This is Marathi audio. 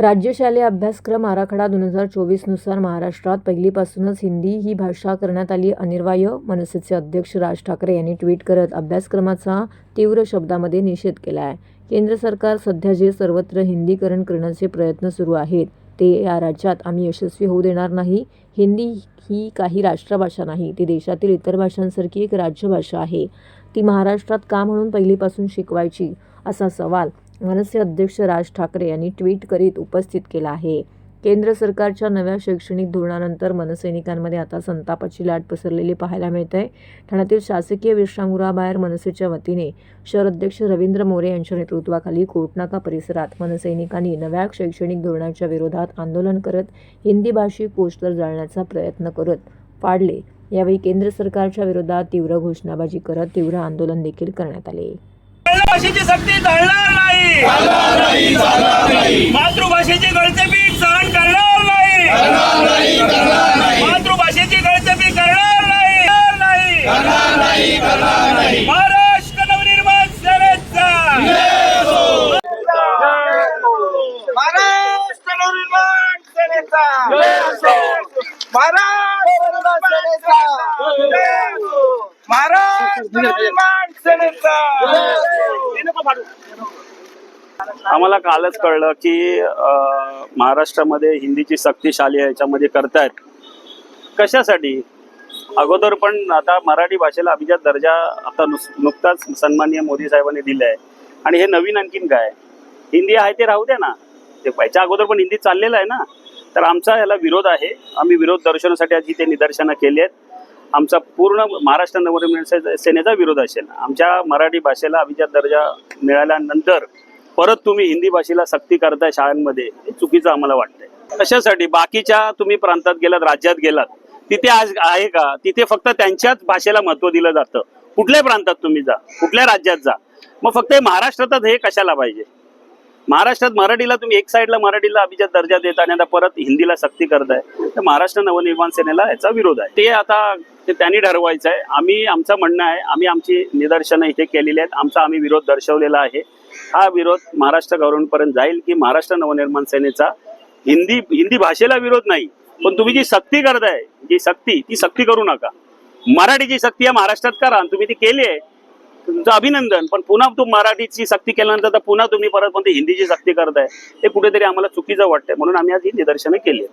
राज्यशालेय अभ्यासक्रम आराखडा दोन हजार चोवीसनुसार महाराष्ट्रात पहिलीपासूनच हिंदी ही भाषा करण्यात आली. अनिवार्य मनसेचे अध्यक्ष राज ठाकरे यांनी ट्विट करत अभ्यासक्रमाचा तीव्र शब्दामध्ये निषेध केला आहे केंद्र सरकार सध्या जे सर्वत्र हिंदीकरण करण्याचे प्रयत्न सुरू आहेत ते या राज्यात आम्ही यशस्वी होऊ देणार नाही. हिंदी ही काही राष्ट्रभाषा नाही ती देशातील इतर भाषांसारखी एक राज्यभाषा आहे. ती महाराष्ट्रात का म्हणून पहिलीपासून शिकवायची असा सवाल मनसे अध्यक्ष राज ठाकरे यांनी ट्विट करीत उपस्थित केला आहे. केंद्र सरकारच्या नव्या शैक्षणिक धोरणानंतर मनसैनिकांमध्ये आता संतापाची लाट पसरलेली पाहायला मिळत आहे ठाण्यातील शासकीय विश्रामगृहाबाहेर मनसेच्या वतीने शहर अध्यक्ष रवींद्र मोरे यांच्या नेतृत्वाखाली कोटनाका परिसरात मनसैनिकांनी नव्या शैक्षणिक धोरणाच्या विरोधात आंदोलन करत हिंदी भाषिक पोस्टर जाळण्याचा प्रयत्न करत पाडले. यावेळी केंद्र सरकारच्या विरोधात तीव्र घोषणाबाजी करत तीव्र आंदोलन देखील करण्यात आले. भाषेची सक्ती चालणार नाही. मातृभाषेची गळचेपी सहन करणार नाही. मातृभाषेची गळचेपी करणार नाही. करणार नाही. महाराष्ट्र नवनिर्माण सेनेचा. महाराष्ट्र नवनिर्माण सेनेचा. महाराष्ट्र महाराष्ट्र नवनिर्माण आम्हाला कालच कळलं की महाराष्ट्रामध्ये हिंदीची सक्तीशाली याच्यामध्ये करतायत. कशासाठी? अगोदर पण आता मराठी भाषेला अभिजात दर्जा आता नुस- नुकताच सन्माननीय मोदी साहेबांनी दिलाय आणि हे नवीन आणखीन काय? हिंदी आहे ते राहू द्या ना. ते पाहिजे अगोदर पण हिंदी चाललेलं आहे ना. तर आमचा याला विरोध आहे. आम्ही विरोध दर्शनासाठी आज इथे निदर्शनं केली आहेत. आमचा पूर्ण महाराष्ट्र नवनिर्माण सेनेचा विरोध असेल. आमच्या मराठी भाषेला अभिजात दर्जा मिळाल्यानंतर परत तुम्ही हिंदी भाषेला सक्ती करताय शाळांमध्ये हे चुकीचं आम्हाला वाटतंय. कशासाठी? बाकीच्या तुम्ही प्रांतात गेलात राज्यात गेलात तिथे आज आहे का? तिथे फक्त त्यांच्याच भाषेला महत्त्व दिलं जातं. कुठल्या प्रांतात तुम्ही जा? कुठल्या राज्यात जा? मग फक्त हे महाराष्ट्रातच हे कशाला पाहिजे? महाराष्ट्रात मराठीला तुम्ही एक साईडला मराठीला अभिजात दर्जा देत आणि आता परत हिंदीला सक्ती करताय तर महाराष्ट्र नवनिर्माण सेनेला याचा विरोध आहे. ते आता ते त्यांनी ठरवायचं आहे. आम्ही आमचं म्हणणं आहे आम्ही आमची निदर्शनं इथे केलेली आहेत. आमचा आम्ही विरोध दर्शवलेला आहे. हा विरोध महाराष्ट्र गव्हर्नमेंटपर्यंत जाईल की महाराष्ट्र नवनिर्माण सेनेचा हिंदी हिंदी भाषेला विरोध नाही. पण तुम्ही जी सक्ती करताय जी सक्ती ती सक्ती करू नका. मराठीची सक्ती या महाराष्ट्रात करा आणि तुम्ही ती केली आहे. तुमचं अभिनंदन. पण पुन्हा तुम्ही मराठीची सक्ती केल्यानंतर तर पुन्हा तुम्ही परत पण हिंदीची सक्ती करताय हे कुठेतरी आम्हाला चुकीचं वाटतंय. म्हणून आम्ही आज ही निदर्शनं केली